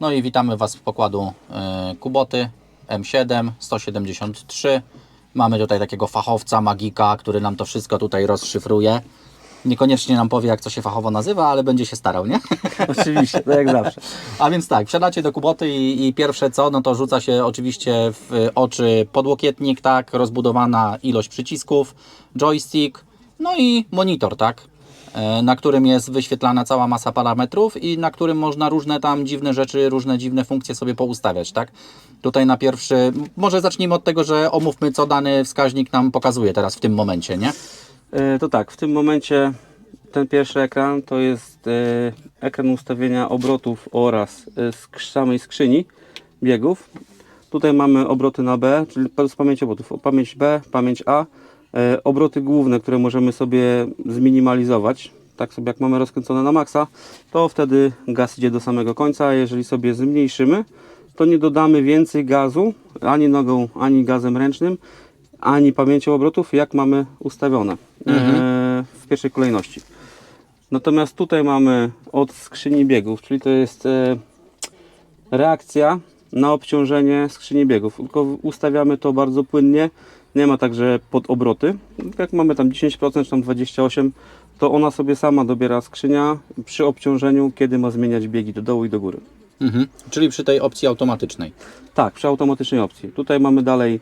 No i witamy Was w pokładu e, Kuboty M7 173. Mamy tutaj takiego fachowca, magika, który nam to wszystko tutaj rozszyfruje. Niekoniecznie nam powie, jak to się fachowo nazywa, ale będzie się starał, nie? Oczywiście, tak jak zawsze. A więc tak, wsiadacie do Kuboty i, i pierwsze co, no to rzuca się oczywiście w oczy podłokietnik, tak, rozbudowana ilość przycisków, joystick, no i monitor, tak, na którym jest wyświetlana cała masa parametrów i na którym można różne tam dziwne rzeczy, różne dziwne funkcje sobie poustawiać, tak. Tutaj na pierwszy, może zacznijmy od tego, że omówmy, co dany wskaźnik nam pokazuje teraz w tym momencie, nie? E, To tak, w tym momencie ten pierwszy ekran to jest e, ekran ustawienia obrotów oraz e, samej skrzyni biegów. Tutaj mamy obroty na B, czyli z pamięci obrotów, pamięć B, pamięć A, e, obroty główne, które możemy sobie zminimalizować. Tak sobie jak mamy rozkręcone na maksa, to wtedy gaz idzie do samego końca, a jeżeli sobie zmniejszymy, to nie dodamy więcej gazu, ani nogą, ani gazem ręcznym, ani pamięcią obrotów, jak mamy ustawione e, w pierwszej kolejności. Natomiast tutaj mamy od skrzyni biegów, czyli to jest e, reakcja na obciążenie skrzyni biegów. Tylko ustawiamy to bardzo płynnie. Nie ma także pod obroty. Jak mamy tam 10% czy tam 28%, to ona sobie sama dobiera skrzynia przy obciążeniu, kiedy ma zmieniać biegi do dołu i do góry. Mhm. Czyli przy tej opcji automatycznej. Tak, przy automatycznej opcji. Tutaj mamy dalej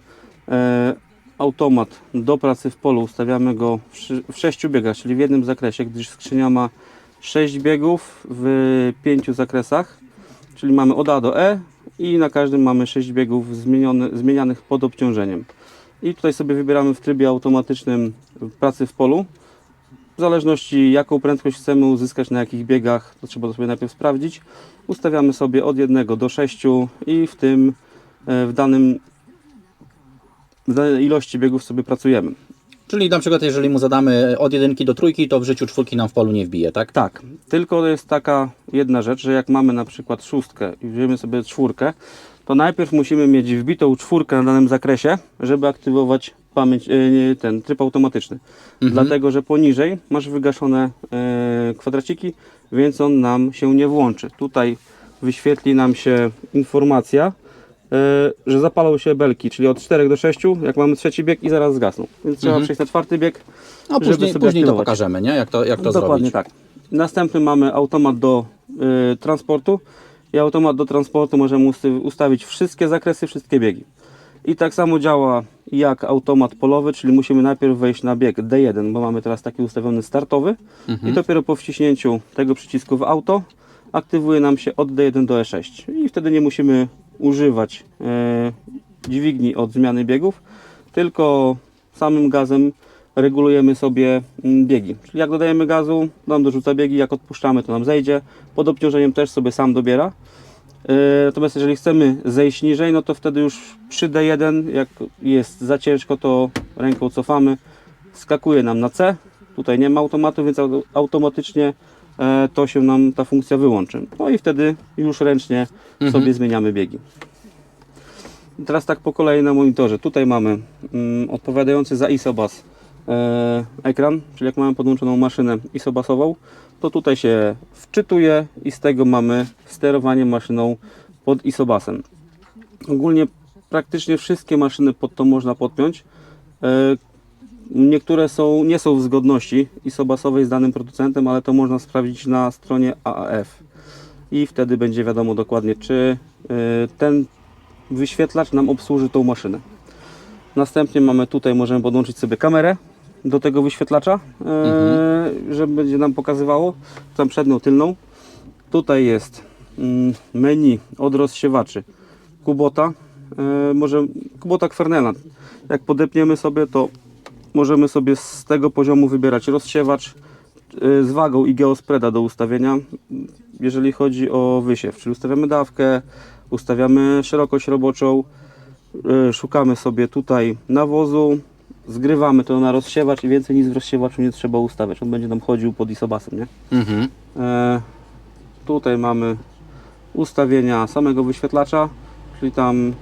e, automat do pracy w polu. Ustawiamy go w, w sześciu biegach, czyli w jednym zakresie, gdyż skrzynia ma 6 biegów w pięciu zakresach. Czyli mamy od A do E i na każdym mamy 6 biegów zmienione, zmienianych pod obciążeniem. I tutaj sobie wybieramy w trybie automatycznym pracy w polu. W zależności jaką prędkość chcemy uzyskać na jakich biegach, to trzeba to sobie najpierw sprawdzić. Ustawiamy sobie od 1 do 6 i w tym e, w danym w danej ilości biegów sobie pracujemy. Czyli na przykład, jeżeli mu zadamy od jedynki do trójki, to w życiu czwórki nam w polu nie wbije, tak? Tak, tylko jest taka jedna rzecz, że jak mamy na przykład szóstkę i wziąłem sobie czwórkę, to najpierw musimy mieć wbitą czwórkę na danym zakresie, żeby aktywować pamięć, e, ten tryb automatyczny. Dlatego, że poniżej masz wygaszone e, kwadraciki, więc on nam się nie włączy. Tutaj wyświetli nam się informacja, e, że zapalą się belki, czyli od 4 do 6, jak mamy trzeci bieg i zaraz zgasną. Więc trzeba przejść na czwarty bieg, No żeby później, sobie później to pokażemy, nie? Jak to, jak to Dokładnie zrobić. tak. Następny mamy automat do y, transportu i automat do transportu możemy ustawić wszystkie zakresy, wszystkie biegi. I tak samo działa jak automat polowy, czyli musimy najpierw wejść na bieg D1, bo mamy teraz taki ustawiony startowy. I dopiero po wciśnięciu tego przycisku w auto aktywuje nam się od D1 do E6 i wtedy nie musimy używać e, dźwigni od zmiany biegów, tylko samym gazem regulujemy sobie mm, biegi. Czyli jak dodajemy gazu, nam dorzuca biegi, jak odpuszczamy, to nam zejdzie. Pod obciążeniem też sobie sam dobiera. E, Natomiast jeżeli chcemy zejść niżej, no to wtedy już przy D1, jak jest za ciężko, to ręką cofamy, skakuje nam na C. Tutaj nie ma automatu, więc au- automatycznie e, to się nam ta funkcja wyłączy. No i wtedy już ręcznie sobie zmieniamy biegi. Teraz tak po kolei na monitorze. Tutaj mamy mm, odpowiadający za ISOBAS ekran, czyli jak mamy podłączoną maszynę ISOBASową, to tutaj się wczytuje i z tego mamy sterowanie maszyną pod ISOBASem. Ogólnie praktycznie wszystkie maszyny pod to można podpiąć. E, Niektóre są, nie są w zgodności ISOBASowej z danym producentem, ale to można sprawdzić na stronie AAF i wtedy będzie wiadomo dokładnie, czy e, ten wyświetlacz nam obsłuży tą maszynę. Następnie mamy tutaj, możemy podłączyć sobie kamerę do tego wyświetlacza, e, żeby będzie nam pokazywało tam przednią, tylną. Tutaj jest mm, menu od rozsiewaczy Kubota, e, może Kubota Kvernela. Jak podepniemy sobie, to możemy sobie z tego poziomu wybierać rozsiewacz e, z wagą i geospreda do ustawienia, jeżeli chodzi o wysiew, czyli ustawiamy dawkę, ustawiamy szerokość roboczą, szukamy sobie tutaj nawozu, zgrywamy to na rozsiewacz i więcej nic w rozsiewaczu nie trzeba ustawiać. On będzie nam chodził pod isobasem, nie? Mhm. E, tutaj mamy ustawienia samego wyświetlacza, czyli tam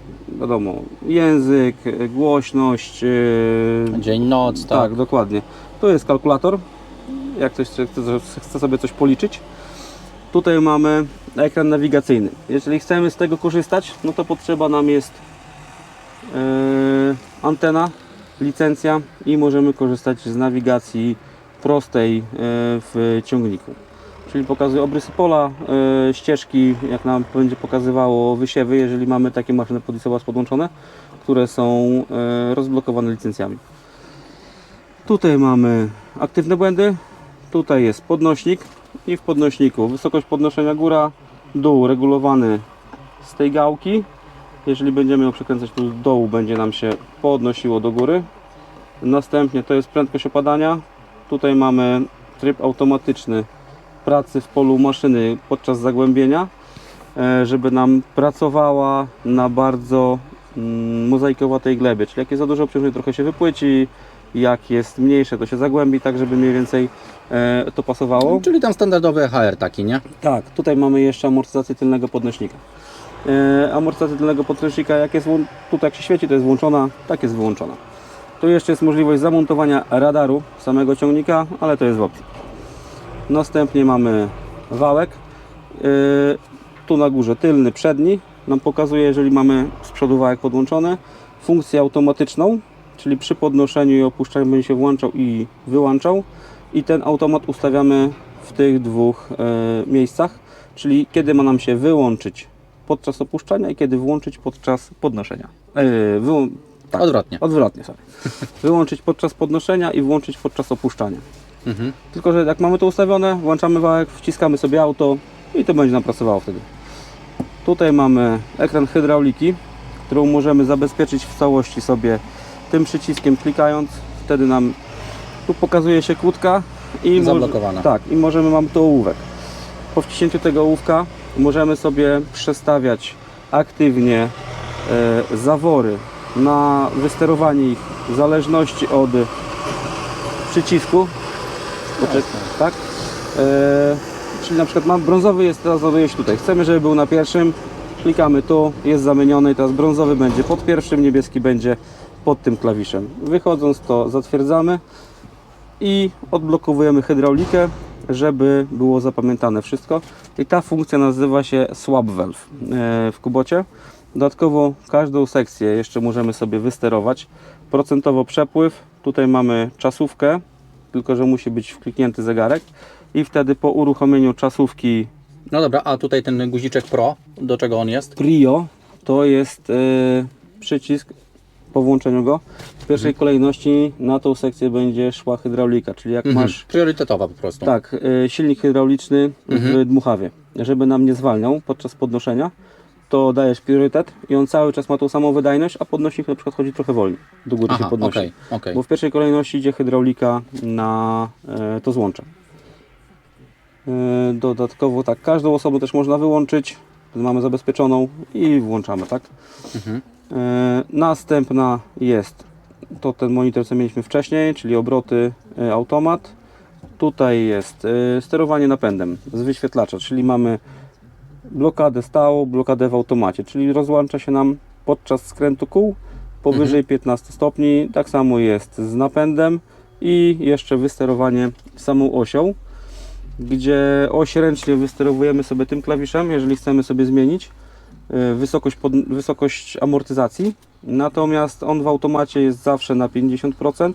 wiadomo język, głośność, e, Dzień, noc, tak. tak, dokładnie. Tu jest kalkulator, jak ktoś chce, chce- chce sobie coś policzyć. Tutaj mamy ekran nawigacyjny. Jeżeli chcemy z tego korzystać, no to potrzeba nam jest e, antena, licencja i możemy korzystać z nawigacji prostej e, w ciągniku. Czyli pokazuje obrysy pola, e, ścieżki, jak nam będzie pokazywało wysiewy, jeżeli mamy takie maszyny pod podłączone, które są e, rozblokowane licencjami. Tutaj mamy aktywne błędy, tutaj jest podnośnik i w podnośniku wysokość podnoszenia góra, dół regulowany z tej gałki. Jeżeli będziemy ją przekręcać tu z dołu, będzie nam się podnosiło do góry. Następnie to jest prędkość opadania. Tutaj mamy tryb automatyczny pracy w polu maszyny podczas zagłębienia, e, żeby nam pracowała na bardzo mm, mozaikowatej glebie. Czyli jak jest za dużo obciążeń, trochę się wypłyci, jak jest mniejsze, to się zagłębi, tak żeby mniej więcej e, to pasowało. Czyli tam standardowy HR taki, nie? Tak, tutaj mamy jeszcze amortyzację tylnego podnośnika. E, amortyzacja tylnego podnośnika, jak jest tutaj jak się świeci, to jest włączona, tak jest wyłączona. Tu jeszcze jest możliwość zamontowania radaru samego ciągnika, ale to jest w opcji. Następnie mamy wałek. E, tu na górze tylny, przedni. Nam pokazuje, jeżeli mamy z przodu wałek podłączony, funkcję automatyczną, czyli przy podnoszeniu i opuszczaniu będzie się włączał i wyłączał. I ten automat ustawiamy w tych dwóch e, miejscach, czyli kiedy ma nam się wyłączyć podczas opuszczania i kiedy włączyć podczas podnoszenia. E, wyłą- tak, Odwrotnie. Odwrotnie, sorry. Wyłączyć podczas podnoszenia i włączyć podczas opuszczania. Mhm. Tylko, że jak mamy to ustawione, włączamy wałek, wciskamy sobie auto i to będzie nam pracowało wtedy. Tutaj mamy ekran hydrauliki, którą możemy zabezpieczyć w całości sobie tym przyciskiem klikając. Wtedy nam tu pokazuje się kłódka i może- Zablokowana. tak, i możemy mamy tu ołówek. Po wciśnięciu tego ołówka możemy sobie przestawiać aktywnie e, zawory na wysterowanie ich w zależności od przycisku. Poczek- tak? E, czyli na przykład mam brązowy jest teraz się tutaj. Chcemy, żeby był na pierwszym. Klikamy tu, jest zamieniony i teraz brązowy będzie pod pierwszym, niebieski będzie pod tym klawiszem. Wychodząc to zatwierdzamy i odblokowujemy hydraulikę, żeby było zapamiętane wszystko. I ta funkcja nazywa się swap valve e, w Kubocie. Dodatkowo każdą sekcję jeszcze możemy sobie wysterować. Procentowo przepływ, tutaj mamy czasówkę, tylko że musi być wkliknięty zegarek i wtedy po uruchomieniu czasówki No dobra, a tutaj ten guziczek Pro, do czego on jest? Prio to jest e, przycisk po włączeniu go. W pierwszej kolejności na tą sekcję będzie szła hydraulika, czyli jak Mhm. masz Priorytetowa po prostu. Tak, y, silnik hydrauliczny w dmuchawie. Żeby nam nie zwalniał podczas podnoszenia, to dajesz priorytet i on cały czas ma tą samą wydajność, a podnośnik na przykład chodzi trochę wolniej. Do góry Aha, się podnosi. okej, okej. Bo w pierwszej kolejności idzie hydraulika na e, to złącze. E, dodatkowo tak, każdą osobę też można wyłączyć. Mamy zabezpieczoną i włączamy, tak? Mhm. E, następna jest to ten monitor, co mieliśmy wcześniej, czyli obroty, e, automat. Tutaj jest e, sterowanie napędem z wyświetlacza, czyli mamy blokadę stałą, blokadę w automacie, czyli rozłącza się nam podczas skrętu kół powyżej 15 stopni. Tak samo jest z napędem i jeszcze wysterowanie samą osią, gdzie oś ręcznie wysterowujemy sobie tym klawiszem, jeżeli chcemy sobie zmienić e, wysokość, pod, wysokość amortyzacji. Natomiast on w automacie jest zawsze na 50%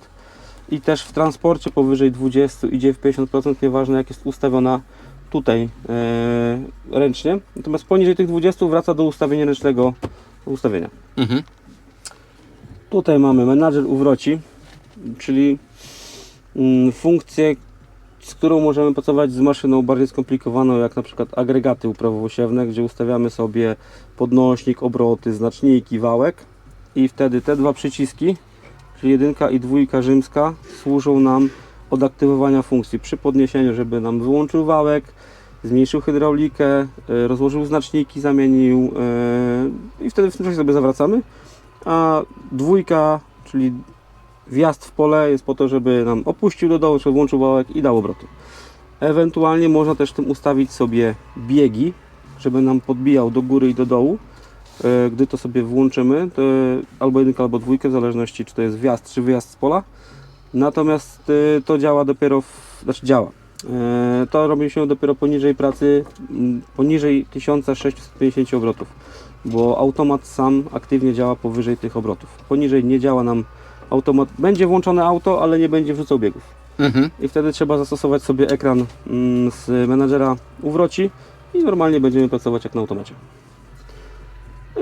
i też w transporcie powyżej 20 idzie w 50%, nieważne jak jest ustawiona tutaj e, ręcznie. Natomiast poniżej tych 20 wraca do ustawienia ręcznego ustawienia. Mhm. Tutaj mamy menadżer uwroci, czyli mm, funkcję, z którą możemy pracować z maszyną bardziej skomplikowaną, jak na przykład agregaty uprawowosiewne, gdzie ustawiamy sobie podnośnik, obroty, znaczniki, wałek i wtedy te dwa przyciski, czyli jedynka i dwójka rzymska, służą nam od aktywowania funkcji. Przy podniesieniu, żeby nam wyłączył wałek, zmniejszył hydraulikę, y, rozłożył znaczniki, zamienił y, i wtedy w tym czasie sobie zawracamy. A dwójka, czyli wjazd w pole jest po to, żeby nam opuścił do dołu, czy włączył wałek i dał obroty. Ewentualnie można też tym ustawić sobie biegi, żeby nam podbijał do góry i do dołu. E, Gdy to sobie włączymy, to albo jedynkę, albo dwójkę, w zależności czy to jest wjazd, czy wyjazd z pola. Natomiast e, to działa dopiero, w, znaczy działa. E, To robi się dopiero poniżej pracy, poniżej 1650 obrotów, bo automat sam aktywnie działa powyżej tych obrotów. Poniżej nie działa nam automat, będzie włączone auto, ale nie będzie wrzucał biegów. Mhm. I wtedy trzeba zastosować sobie ekran mm, z menadżera uwroci i normalnie będziemy pracować jak na automacie.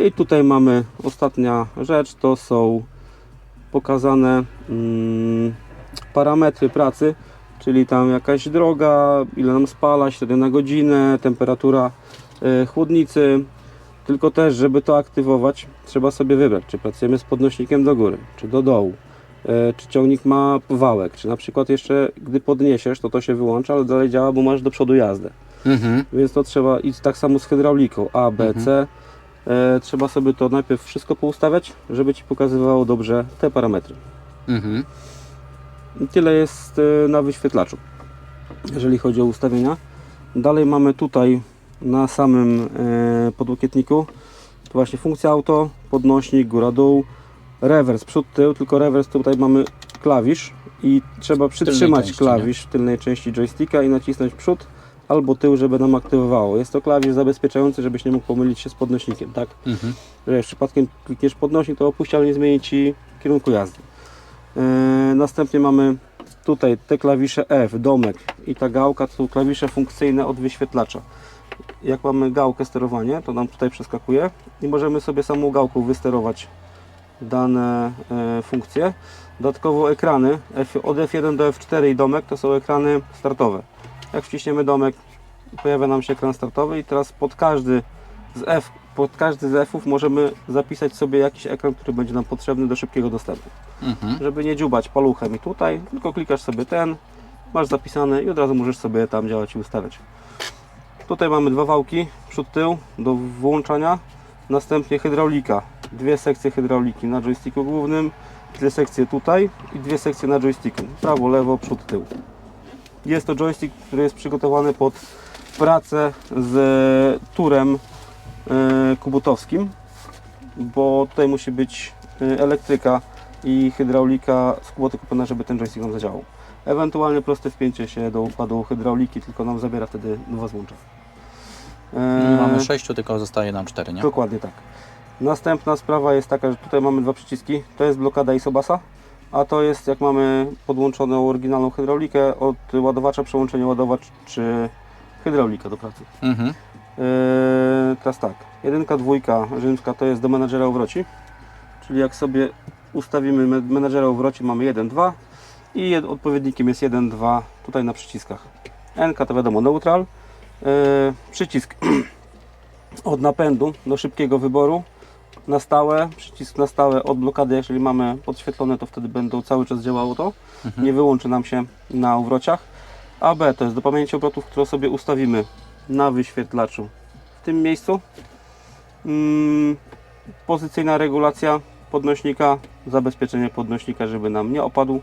I tutaj mamy ostatnia rzecz, to są pokazane mm, parametry pracy, czyli tam jakaś droga, ile nam spala, średnia na godzinę, temperatura y, chłodnicy. Tylko też, żeby to aktywować, trzeba sobie wybrać, czy pracujemy z podnośnikiem do góry, czy do dołu, e, czy ciągnik ma wałek, czy na przykład jeszcze gdy podniesiesz, to to się wyłącza, ale dalej działa, bo masz do przodu jazdę. Mhm. Więc to trzeba i tak samo z hydrauliką A, B, C. E, trzeba sobie to najpierw wszystko poustawiać, żeby Ci pokazywało dobrze te parametry. Mhm. I tyle jest e, na wyświetlaczu, jeżeli chodzi o ustawienia. Dalej mamy tutaj na samym e, podłokietniku to właśnie funkcja auto, podnośnik, góra, dół, rewers, przód, tył, tylko rewers tutaj mamy klawisz i trzeba przytrzymać części, klawisz w tylnej części joysticka i nacisnąć przód albo tył, żeby nam aktywowało. Jest to klawisz zabezpieczający, żebyś nie mógł pomylić się z podnośnikiem, tak? Mhm. że jak przypadkiem klikniesz podnośnik, to opuściał nie zmieni Ci kierunku jazdy. Yy, następnie mamy tutaj te klawisze F, domek i ta gałka to są klawisze funkcyjne od wyświetlacza. Jak mamy gałkę sterowanie, to nam tutaj przeskakuje i możemy sobie samą gałką wysterować dane e, funkcje. Dodatkowo ekrany od F1 do F4 i domek to są ekrany startowe. Jak wciśniemy domek, pojawia nam się ekran startowy i teraz pod każdy z F, pod każdy z F-ów możemy zapisać sobie jakiś ekran, który będzie nam potrzebny do szybkiego dostępu. Mhm. Żeby nie dziubać paluchem i tutaj, tylko klikasz sobie ten, masz zapisane i od razu możesz sobie tam działać i ustawiać. Tutaj mamy dwa wałki, przód, tył do włączania, następnie hydraulika, dwie sekcje hydrauliki na joysticku głównym, dwie sekcje tutaj i dwie sekcje na joysticku, prawo, lewo, przód, tył. Jest to joystick, który jest przygotowany pod pracę z turem e, kubutowskim, bo tutaj musi być e, elektryka i hydraulika z kuboty kupiona, żeby ten joystick nam zadziałał. Ewentualnie proste wpięcie się do układu hydrauliki, tylko nam zabiera wtedy dwa złącza. E, Mamy sześciu, tylko zostaje nam cztery, nie? Dokładnie tak. Następna sprawa jest taka, że tutaj mamy dwa przyciski. To jest blokada isobasa, a to jest jak mamy podłączoną oryginalną hydraulikę od ładowacza, przełączenie ładowacz czy hydraulika do pracy. Mhm. Yy, teraz tak, jedynka, dwójka rzymska to jest do menadżera obroci, czyli jak sobie ustawimy me- menadżera obroci mamy 1, 2 i odpowiednikiem jest 1, 2 tutaj na przyciskach. NK to wiadomo neutral, yy, przycisk od napędu do szybkiego wyboru na stałe, przycisk na stałe od blokady, jeżeli mamy podświetlone to wtedy będą cały czas działało to, nie wyłączy nam się na uwrociach. AB to jest do pamięci obrotów, które sobie ustawimy na wyświetlaczu w tym miejscu. Mm, pozycyjna regulacja podnośnika, zabezpieczenie podnośnika, żeby nam nie opadł.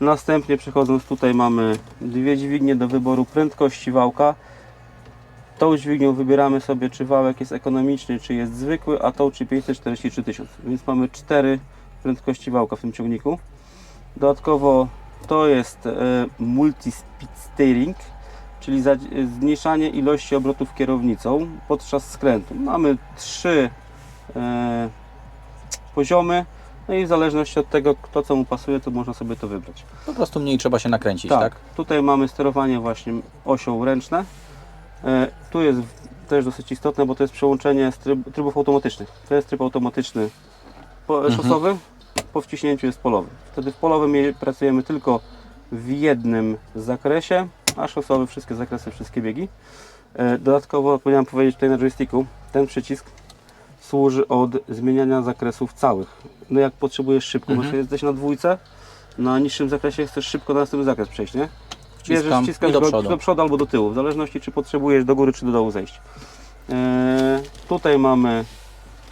Następnie przechodząc tutaj mamy dwie dźwignie do wyboru prędkości wałka. Tą dźwignią wybieramy sobie czy wałek jest ekonomiczny, czy jest zwykły, a tą czy 543 tysiąc. Więc mamy cztery prędkości wałka w tym ciągniku. Dodatkowo to jest e, multi-speed steering, czyli za, zmniejszanie ilości obrotów kierownicą podczas skrętu. Mamy trzy e, poziomy, no i w zależności od tego, kto co mu pasuje, to można sobie to wybrać. Po prostu mniej trzeba się nakręcić, tak? Tutaj mamy sterowanie właśnie osią ręczne. E, tu jest też dosyć istotne, bo to jest przełączenie z tryb, trybów automatycznych. To jest tryb automatyczny po, Mhm. szosowy, po wciśnięciu jest polowy. Wtedy w polowym je- pracujemy tylko w jednym zakresie, a szosowy wszystkie zakresy, wszystkie biegi. E, Dodatkowo powinienem powiedzieć tutaj na joysticku, ten przycisk służy od zmieniania zakresów całych. No jak potrzebujesz szybko, Mhm. mhm. jesteś na dwójce, na niższym zakresie chcesz szybko na następny zakres przejść, nie? Bierzesz, Wciskam wciskasz i do przodu. do przodu albo do tyłu, w zależności czy potrzebujesz do góry czy do dołu zejść. Eee, tutaj mamy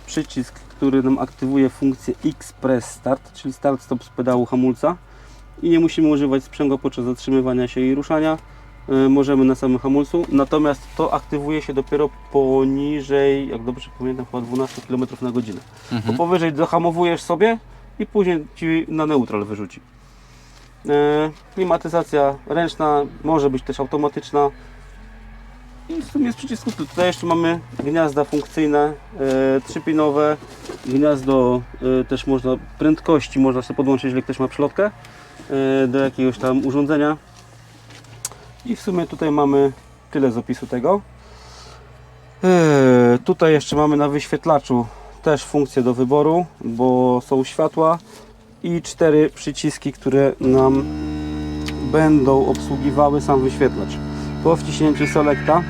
przycisk, który nam aktywuje funkcję X-Press Start, czyli start stop z pedału hamulca i nie musimy używać sprzęgła podczas zatrzymywania się i ruszania. E, możemy na samym hamulcu, natomiast to aktywuje się dopiero poniżej, jak dobrze pamiętam, chyba 12 km na godzinę. Bo Mhm. powyżej zahamowujesz sobie i później ci na neutral wyrzuci. E, klimatyzacja ręczna, może być też automatyczna. I w sumie z przycisków tutaj jeszcze mamy gniazda funkcyjne, e, trzypinowe, gniazdo e, też można, prędkości można sobie podłączyć, jeżeli ktoś ma przylotkę e, do jakiegoś tam urządzenia. I w sumie tutaj mamy tyle z opisu tego. Tutaj jeszcze mamy na wyświetlaczu też funkcję do wyboru, bo są światła i cztery przyciski, które nam będą obsługiwały sam wyświetlacz. Po wciśnięciu selecta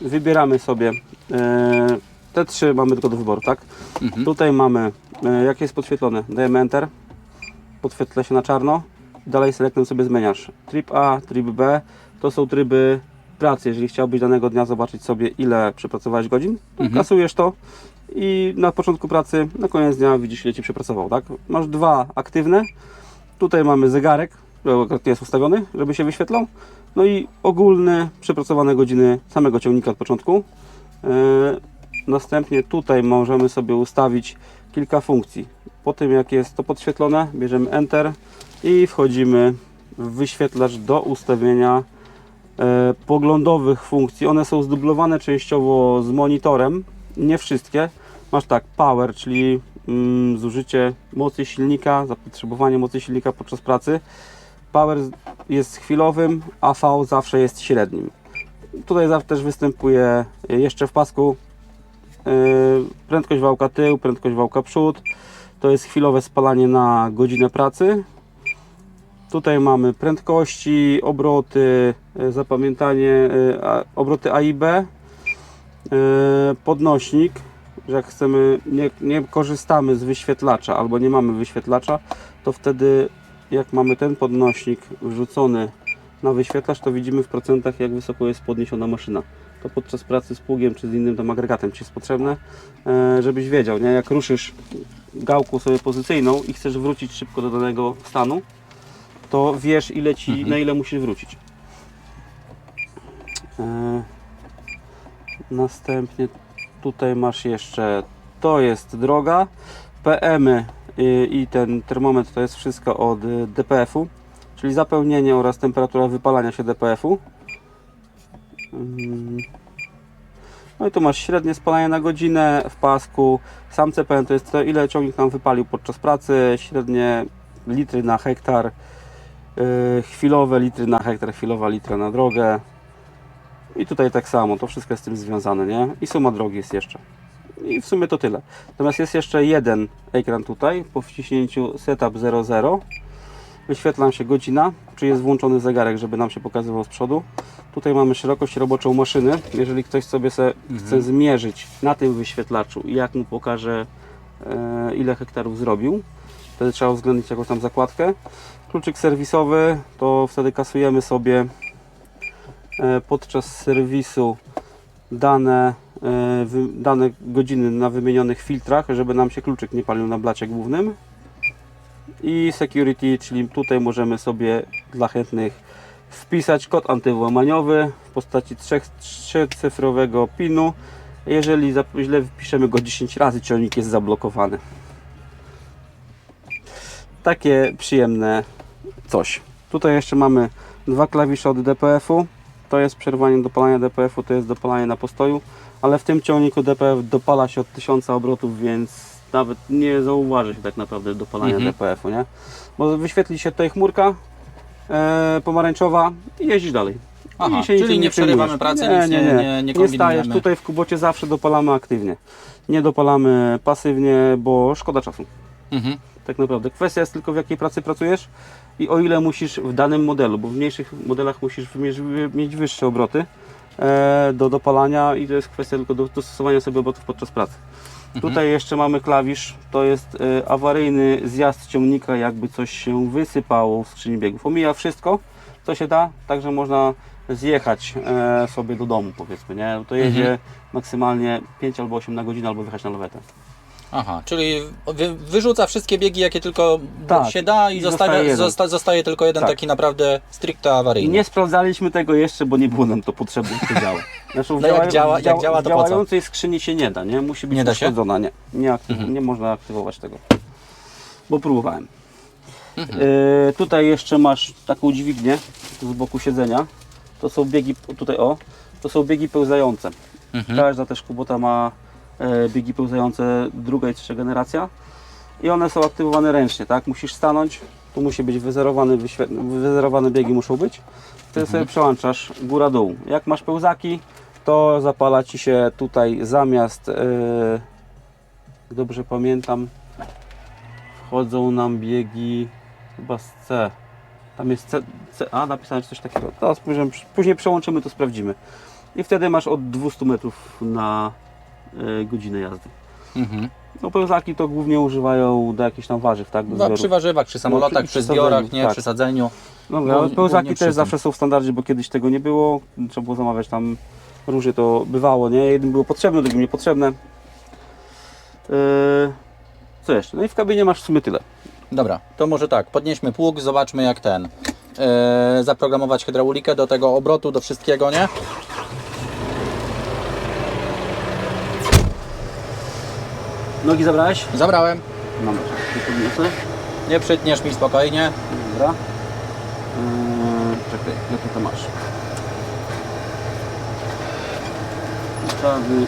wybieramy sobie e, te trzy mamy tylko do wyboru, tak? Mhm. Tutaj mamy, e, jak jest podświetlone, dajemy Enter, podświetla się na czarno, dalej selectem sobie zmieniasz. Trip A, trip B, to są tryby pracy, jeżeli chciałbyś danego dnia zobaczyć sobie ile przepracowałeś godzin, to Mhm. kasujesz to i na początku pracy, na koniec dnia widzisz ile Ci przepracował, tak? Masz dwa aktywne, tutaj mamy zegarek, który jest ustawiony, żeby się wyświetlał, no i ogólne przepracowane godziny samego ciągnika od początku. E, Następnie tutaj możemy sobie ustawić kilka funkcji. Po tym jak jest to podświetlone, bierzemy Enter i wchodzimy w wyświetlacz do ustawienia e, poglądowych funkcji. One są zdublowane częściowo z monitorem, nie wszystkie. Masz tak, power, czyli mm, zużycie mocy silnika, zapotrzebowanie mocy silnika podczas pracy. Power jest chwilowym, a V zawsze jest średnim. Tutaj zawsze też występuje jeszcze w pasku Yy, prędkość wałka tył, prędkość wałka przód. To jest chwilowe spalanie na godzinę pracy. Tutaj mamy prędkości, obroty, yy, zapamiętanie, yy, obroty A i B, podnośnik, że jak chcemy, nie, nie korzystamy z wyświetlacza albo nie mamy wyświetlacza, to wtedy jak mamy ten podnośnik wrzucony na wyświetlacz, to widzimy w procentach jak wysoko jest podniesiona maszyna to podczas pracy z pługiem czy z innym tam agregatem Ci jest potrzebne, e, żebyś wiedział, nie? jak ruszysz gałką sobie pozycyjną i chcesz wrócić szybko do danego stanu, to wiesz ile ci, Mhm. na ile musisz wrócić. Następnie tutaj masz jeszcze, to jest droga, PM-y i, i ten termometr to jest wszystko od y, DPF-u, czyli zapełnienie oraz temperatura wypalania się DPF-u. Mm. No i tu masz średnie spalanie na godzinę w pasku. Sam CPN to jest to, ile ciągnik nam wypalił podczas pracy, średnie litry na hektar, yy, chwilowe litry na hektar, chwilowa litra na drogę. I tutaj tak samo, to wszystko jest z tym związane, nie? I suma drogi jest jeszcze. I w sumie to tyle. Natomiast jest jeszcze jeden ekran tutaj, po wciśnięciu Setup 00. Wyświetla się godzina, czy jest włączony zegarek, żeby nam się pokazywał z przodu. Tutaj mamy szerokość roboczą maszyny. Jeżeli ktoś sobie se chce zmierzyć na tym wyświetlaczu i jak mu pokaże e, ile hektarów zrobił, wtedy trzeba uwzględnić jakąś tam zakładkę. Kluczyk serwisowy to wtedy kasujemy sobie podczas serwisu dane, e, dane godziny na wymienionych filtrach, żeby nam się kluczyk nie palił na blacie głównym. I security, czyli tutaj możemy sobie dla chętnych wpisać kod antywłamaniowy w postaci trzech- trzycyfrowego pinu. Jeżeli za- źle wpiszemy go 10 razy, ciągnik jest zablokowany. Takie przyjemne coś. Tutaj jeszcze mamy dwa klawisze od DPF-u. To jest przerwanie dopalania DPF-u, to jest dopalanie na postoju, ale w tym ciągniku DPF dopala się od 1000 obrotów, więc nawet nie zauważy się tak naprawdę dopalania Mhm. DPF-u, nie? Bo wyświetli się tutaj chmurka e, pomarańczowa i jeździsz dalej. Aha, czyli nie przerywamy pracy, nic nie, nie, nie, nie kombinujemy. stajesz. Tutaj w kubocie zawsze dopalamy aktywnie. Nie dopalamy pasywnie, bo szkoda czasu. Mhm. Tak naprawdę. Kwestia jest tylko w jakiej pracy pracujesz i o ile musisz w danym modelu, bo w mniejszych modelach musisz mieć, wyższe obroty e, do dopalania i to jest kwestia tylko do, dostosowania sobie obrotów podczas pracy. Tutaj jeszcze mamy klawisz, to jest e, awaryjny zjazd ciągnika, jakby coś się wysypało w skrzyni biegów. Omija wszystko, co się da, także można zjechać e, sobie do domu powiedzmy, nie? To jedzie Mhm. maksymalnie 5 albo 8 na godzinę, albo wjechać na lawetę. Aha, czyli wy, wyrzuca wszystkie biegi, jakie tylko Tak. się da i I zostaje jeden. zosta, zostaje tylko jeden Tak. taki naprawdę stricte awaryjny. Nie sprawdzaliśmy tego jeszcze, bo nie było nam to potrzebne, to działa. Znaczy, w No jak działa- w jak działa, to po co? w działającej skrzyni się nie da, nie? Musi być Nie da się? uszkodzona, nie. Nie, aktyw- Mhm. nie można aktywować tego. bo próbowałem. E, tutaj jeszcze masz taką dźwignię z boku siedzenia. To są biegi, tutaj o, to są biegi pełzające. Mhm. Każda też Kubota ma biegi pełzające druga i trzecia generacja. I one są aktywowane ręcznie, tak? Musisz stanąć, tu musi być wyzerowane, wyświe- wyzerowane biegi muszą być. Wtedy sobie przełączasz góra-dół. Jak masz pełzaki, to zapala Ci się tutaj zamiast, e, jak dobrze pamiętam, wchodzą nam biegi chyba z C. Tam jest C, C a napisałem coś takiego. Teraz później, później przełączymy, to sprawdzimy. I wtedy masz od 200 metrów na e, godzinę jazdy. Mhm. No pełzaki to głównie używają do jakichś tam warzyw, tak? Do No, przy warzywach, przy samolotach, przy przy sadzeniu, zbiorach, nie? tak. Przy sadzeniu. No, ale pełzaki przy też zawsze są w standardzie, bo kiedyś tego nie było. Trzeba było zamawiać tam różnie to bywało, nie? Jednym było potrzebne, drugim niepotrzebne. Yy, co jeszcze? No i w kabinie masz w sumie tyle. Dobra, to może tak, podnieśmy pług, zobaczmy jak ten. e, zaprogramować hydraulikę do tego obrotu, do wszystkiego, nie? Nogi zabrałeś? Zabrałem. No dobrze, tu podniosę. Nie przytniesz mi spokojnie. Dobra. Yy, czekaj, jakie to masz? Ustawy.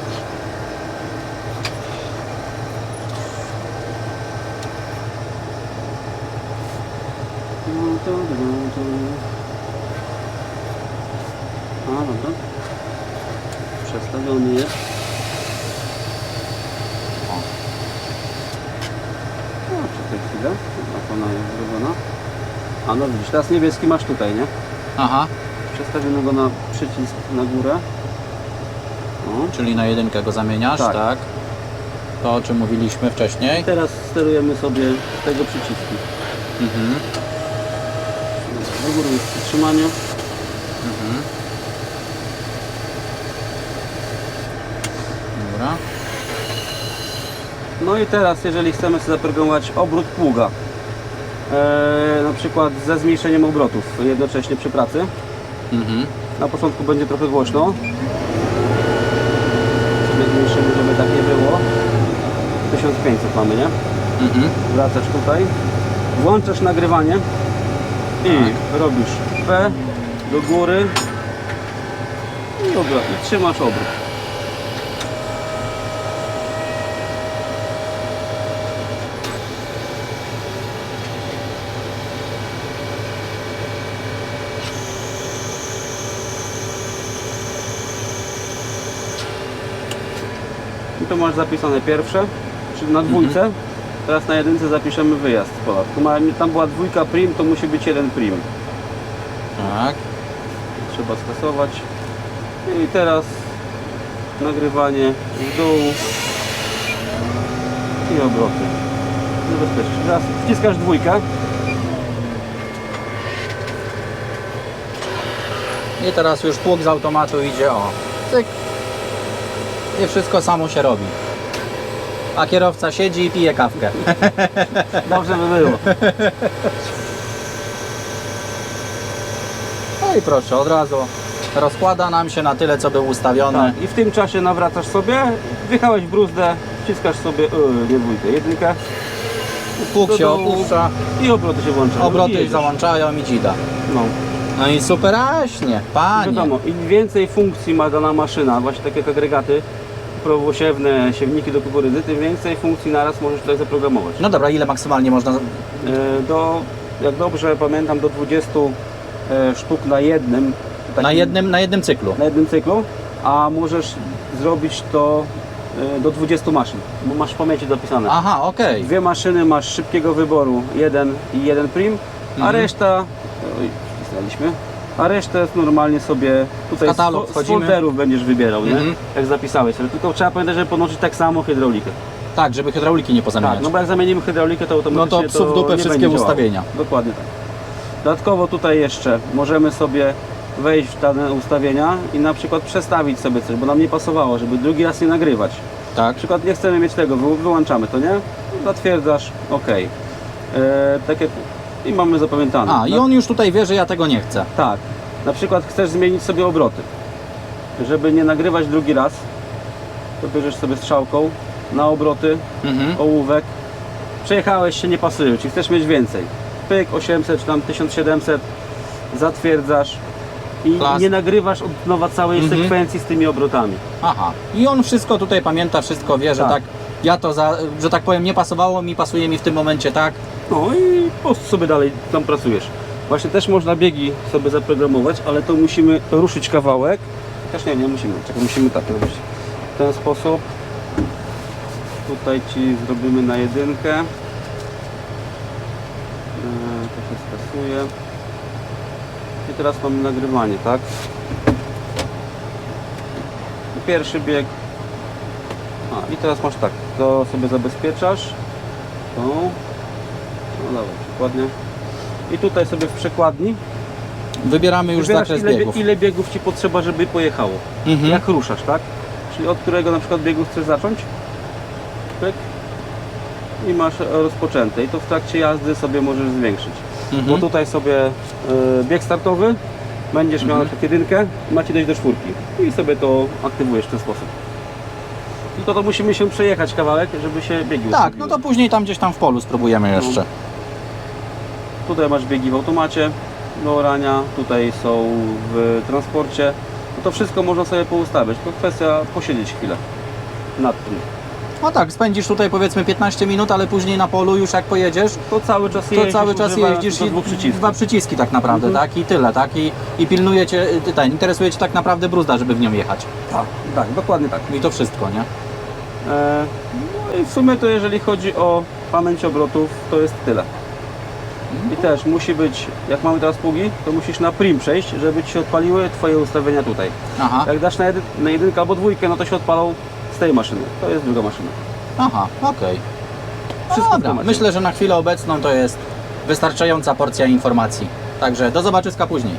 A, dobra. Przestawiony jest. O. No, czekaj chwilę. Jak ona jest zrobiona. A no widzisz, teraz niebieski masz tutaj, nie? Aha, Przestawimy go na przycisk na górę. O. czyli na jedynkę go zamieniasz, tak? Tak. To o czym mówiliśmy I wcześniej. teraz sterujemy sobie z tego przycisku. Mhm. Do góry jest przytrzymanie. Mhm. Dobra. No i teraz, jeżeli chcemy sobie zaprogramować obrót pługa, na przykład ze zmniejszeniem obrotów jednocześnie przy pracy, Mhm. na początku będzie trochę głośno. Sobie zmniejszymy, żeby tak nie było. 1500 mamy, nie? Mhm. Wracasz tutaj, włączasz nagrywanie i Tak. robisz P do góry i, obrót, i trzymasz obrót. To masz zapisane pierwsze, czyli na dwójce. Teraz na jedynce zapiszemy wyjazd z. Tu tam była dwójka prim, to musi być jeden prim. Tak. Trzeba skasować. I teraz nagrywanie w dół i obroty. Zabezpieczyć. Teraz wciskasz dwójkę. I teraz już pług z automatu idzie o. Cyk. I wszystko samo się robi. A kierowca siedzi i pije kawkę. Dobrze by było. No i proszę, od razu rozkłada nam się na tyle, co był ustawiony. Tak. I w tym czasie nawracasz sobie, wjechałeś w bruzdę, wciskasz sobie, yy, nie dwójkę, jedynkę do się opuszcza, i obroty się włączają. I obroty jedziesz. załączają i dzida. No. No i superaśnie, panie. Wiadomo, im więcej funkcji ma dana maszyna, właśnie takie jak agregaty prowosiewne, siewniki do kukurydzy, tym więcej funkcji naraz możesz tutaj zaprogramować. No dobra, ile maksymalnie można... E, Do, jak dobrze pamiętam, do 20 e, sztuk na jednym, takim- Na jednym, na jednym cyklu. na jednym cyklu, a możesz zrobić to e, do 20 maszyn, bo masz w pamięci dopisane. Aha, okej. Dwie maszyny masz szybkiego wyboru, jeden i jeden prim, a Mhm. reszta, oj, wpisaliśmy, a resztę normalnie sobie tutaj W katalog z, fo- z wchodzimy. folderów będziesz wybierał, nie? Mhm. jak zapisałeś. Ale tylko trzeba pamiętać, żeby podłączyć tak samo hydraulikę. Tak, żeby hydrauliki nie pozamieniać. Tak, no bo jak zamienimy hydraulikę, to automatycznie No to psu w dupę nie wszystkie będzie działało. ustawienia. Dokładnie tak. Dodatkowo tutaj jeszcze możemy sobie wejść w dane ustawienia i na przykład przestawić sobie coś, bo nam nie pasowało, żeby drugi raz nie nagrywać. tak. Na przykład nie chcemy mieć tego, wy- wyłączamy to, nie? Zatwierdzasz, ok. Eee, tak jak i mamy zapamiętane. A, i on już tutaj wie, że ja tego nie chcę. Tak. Na przykład chcesz zmienić sobie obroty. Żeby nie nagrywać drugi raz, to bierzesz sobie strzałką na obroty, Mhm. ołówek Przejechałeś się, nie pasują ci, chcesz mieć więcej. Pyk 800 czy tam 1700, zatwierdzasz i Klas. nie nagrywasz od nowa całej Mhm. sekwencji z tymi obrotami. Aha. I on wszystko tutaj pamięta, wszystko wie, że tak. Tak. ja to, za, że tak powiem, nie pasowało mi, pasuje mi w tym momencie tak. No i po prostu sobie dalej tam pracujesz. Właśnie też można biegi sobie zaprogramować, ale to musimy ruszyć kawałek. Też nie, nie musimy, czekaj, musimy tak robić. W ten sposób. Tutaj Ci zrobimy na jedynkę. Eee, To się skasuje. I teraz mamy nagrywanie, tak? Pierwszy bieg. A, i teraz masz tak, to sobie zabezpieczasz. To. No dobra, przykładnie. I tutaj sobie w przekładni Wybieramy już wybierasz, zakres ile, biegów. ile biegów Ci potrzeba, żeby pojechało. Mhm. Jak ruszasz, tak? Czyli od którego na przykład biegu chcesz zacząć? Pyk. I masz rozpoczęte. I to w trakcie jazdy sobie możesz zwiększyć. Mhm. Bo tutaj sobie y, bieg startowy, będziesz miał Mhm. jedynkę, macie dojść do czwórki. I sobie to aktywujesz w ten sposób. I to, to musimy się przejechać kawałek, żeby się biegi Tak, ustawiły. no to później tam gdzieś tam w polu spróbujemy jeszcze. Tutaj masz biegi w automacie do orania, tutaj są w transporcie. No to wszystko można sobie poustawiać, tylko kwestia posiedzieć chwilę nad tym. No tak, spędzisz tutaj powiedzmy 15 minut, ale później na polu już jak pojedziesz, To cały czas to jeździsz, cały czas jeździsz i dwóch przycisków. dwa przyciski tak naprawdę, Mhm. tak? I tyle, tak? I, i pilnuje cię, y, ten, interesuje cię tak naprawdę bruzda, żeby w nią jechać. Tak, tak, dokładnie tak. I to wszystko, nie? E, no i w sumie to jeżeli chodzi o pamięć obrotów, to jest tyle. I też musi być, jak mamy teraz pługi, to musisz na prim przejść, żeby Ci się odpaliły Twoje ustawienia tutaj. Aha, Jak dasz na, jedy, na jedynkę albo dwójkę, no to się odpalą z tej maszyny. To jest druga maszyna. aha, okej. No Wszystko w dobra, temacie. myślę, że na chwilę obecną to jest wystarczająca porcja informacji. Także do zobaczyska później.